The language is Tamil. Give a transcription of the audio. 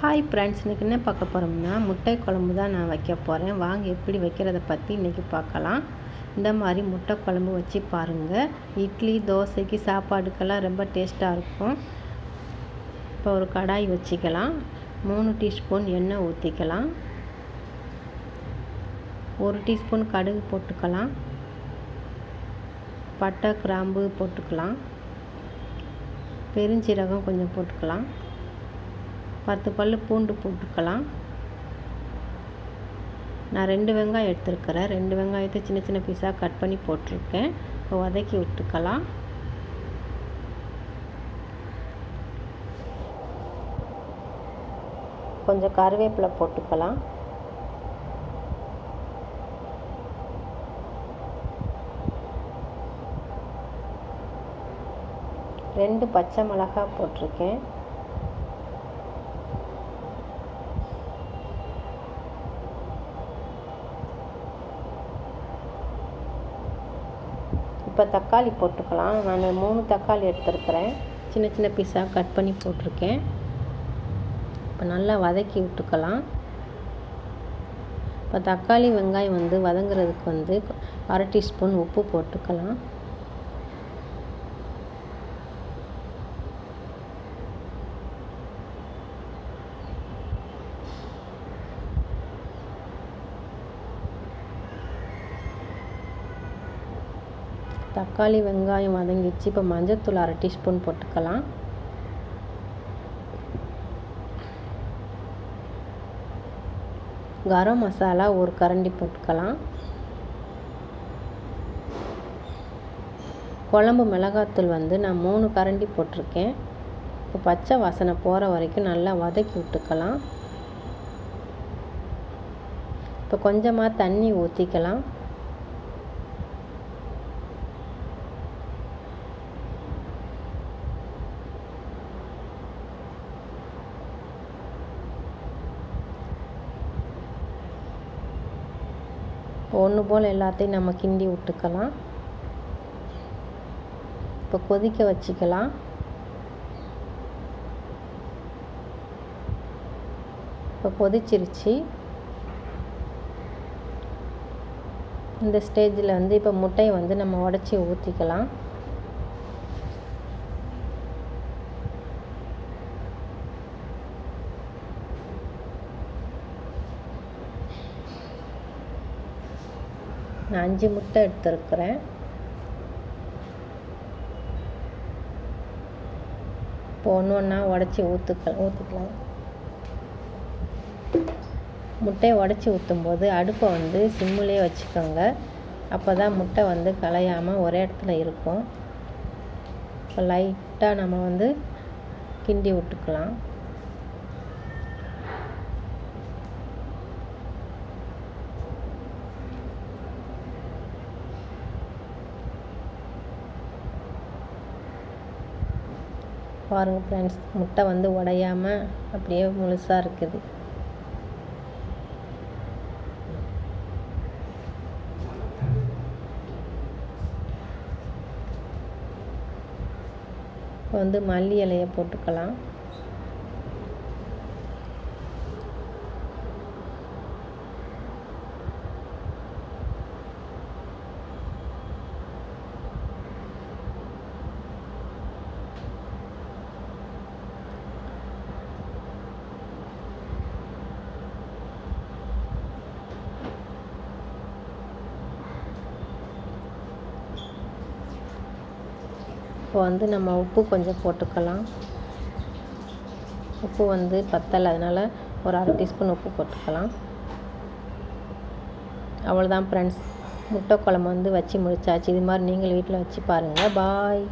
ஹாய் ஃப்ரெண்ட்ஸ் இன்றைக்கி என்ன பார்க்க போகிறோம்னா முட்டை குழம்பு தான் நான் வைக்க போகிறேன் வாங்க எப்படி வைக்கிறத பற்றி இன்றைக்கி பார்க்கலாம். இந்த மாதிரி முட்டை குழம்பு வச்சு பாருங்கள் இட்லி தோசைக்கு சாப்பாடுக்கெல்லாம் ரொம்ப டேஸ்ட்டாக இருக்கும். இப்போ ஒரு கடாய் வச்சுக்கலாம். மூணு டீஸ்பூன் எண்ணெய் ஊற்றிக்கலாம் ஒரு டீஸ்பூன் கடுகு போட்டுக்கலாம். பட்டை கிராம்பு போட்டுக்கலாம். பெருஞ்சீரகம் கொஞ்சம் போட்டுக்கலாம். பத்து பல் பூண்டு போட்டுக்கலாம். நான் ரெண்டு வெங்காயம் எடுத்துருக்கிறேன். ரெண்டு வெங்காயத்தை சின்ன சின்ன பீஸாக கட் பண்ணி போட்டிருக்கேன். இப்போ வதக்கி விட்டுக்கலாம். கொஞ்சம் கருவேப்பிலை போட்டுக்கலாம். ரெண்டு பச்சை மிளகாய் போட்டிருக்கேன். இப்போ தக்காளி போட்டுக்கலாம். நான் மூணு தக்காளி எடுத்துருக்கிறேன். சின்ன சின்ன பீஸாக கட் பண்ணி போட்டிருக்கேன். இப்போ நல்லா வதக்கி விட்டுக்கலாம். இப்போ தக்காளி வெங்காயம் வந்து வதங்குறதுக்கு வந்து அரை டீஸ்பூன் உப்பு போட்டுக்கலாம். தக்காளி வெங்காயம் வதங்கிச்சு இப்போ மஞ்சத்தூள் அரை டீஸ்பூன் போட்டுக்கலாம். கரம் மசாலா ஒரு கரண்டி போட்டுக்கலாம். குழம்பு மிளகாத்தூள் வந்து நான் மூணு கரண்டி போட்டிருக்கேன். இப்போ பச்சை வாசனை போகிற வரைக்கும் நல்லா வதக்கி விட்டுக்கலாம். இப்போ கொஞ்சமாக தண்ணி ஊற்றிக்கலாம் ஒன்று போல் எல்லாத்தையும் நம்ம கிண்டி விட்டுக்கலாம். இப்போ கொதிக்க வச்சுக்கலாம். இப்போ கொதிச்சிருச்சு. இந்த ஸ்டேஜில் வந்து இப்போ முட்டையை வந்து நம்ம உடச்சி ஊற்றிக்கலாம் நான் அஞ்சு முட்டை எடுத்துருக்குறேன். இப்போ ஒன்று ஒன்றா உடச்சி ஊற்றுக்கலாம் ஊற்றிக்கலாம் முட்டையை உடச்சி ஊற்றும்போது அடுப்பை வந்து சிம்முலேயே வச்சுக்கோங்க. அப்போ தான் முட்டை வந்து கலையாமல் ஒரே இடத்துல இருக்கும். இப்போ லைட்டாக நம்ம வந்து கிண்டி விட்டுக்கலாம். பாருங்கள் ஃப்ரெண்ட்ஸ் முட்டை வந்து உடையாமல் அப்படியே முழுசாக இருக்குது. இப்போ வந்து மல்லி இலையை போட்டுக்கலாம். இப்போ வந்து நம்ம உப்பு கொஞ்சம் போட்டுக்கலாம். உப்பு வந்து பத்தலை அதனால் ஒரு அரை டீஸ்பூன் உப்பு போட்டுக்கலாம். அவ்வளோதான் ஃப்ரெண்ட்ஸ் முட்டை குழம்பு வந்து வச்சு முடிச்சாச்சு. இது மாதிரி நீங்கள் வீட்டில் வச்சு பாருங்கள் பாய்